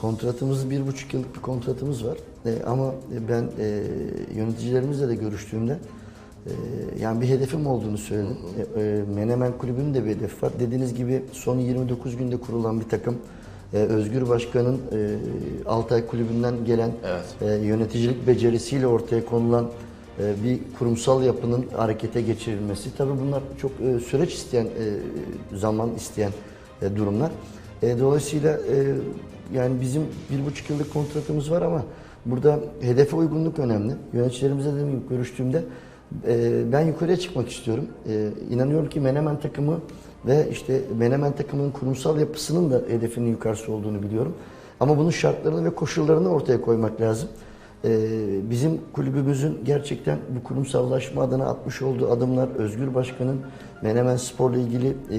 kontratımız bir buçuk yıllık bir kontratımız var. E, ama ben e, yöneticilerimizle de görüştüğümde e, yani bir hedefim olduğunu söyledim. E, e, Menemen Kulübü'nün de bir hedefi var. Dediğiniz gibi son 29 günde kurulan bir takım e, Özgür Başkan'ın e, Altay Kulübü'nden gelen Evet. e, yöneticilik becerisiyle ortaya konulan e, bir kurumsal yapının harekete geçirilmesi. Tabii bunlar çok e, süreç isteyen, e, zaman isteyen e, durumlar. E, Dolayısıyla e, yani bizim bir buçuk yıllık kontratımız var ama burada hedefe uygunluk önemli. Yöneticilerimizle de görüştüğümde e, ben yukarıya çıkmak istiyorum. E, İnanıyorum ki Menemen takımı ve işte Menemen takımının kurumsal yapısının da hedefinin yukarısı olduğunu biliyorum. Ama bunun şartlarını ve koşullarını ortaya koymak lazım. Ee, bizim kulübümüzün gerçekten bu kurumsallaşma adına atmış olduğu adımlar, Özgür Başkan'ın Menemen Spor'la ilgili e,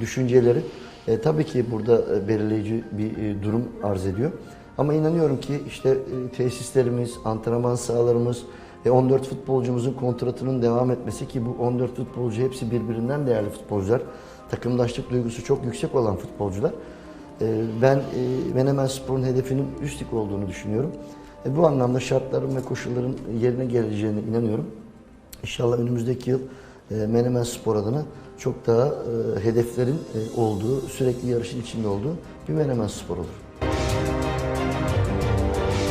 düşünceleri e, tabii ki burada e, belirleyici bir e, durum arz ediyor. Ama inanıyorum ki işte e, tesislerimiz, antrenman sahalarımız, ve 14 futbolcumuzun kontratının devam etmesi ki bu 14 futbolcu hepsi birbirinden değerli futbolcular. Takımdaşlık duygusu çok yüksek olan futbolcular. Ben Menemen Spor'un hedefinin üstlük olduğunu düşünüyorum. Bu anlamda şartların ve koşulların yerine geleceğine inanıyorum. İnşallah önümüzdeki yıl e, Menemen Spor adına çok daha e, hedeflerin e, olduğu, sürekli yarışın içinde olduğu bir Menemen Spor olur.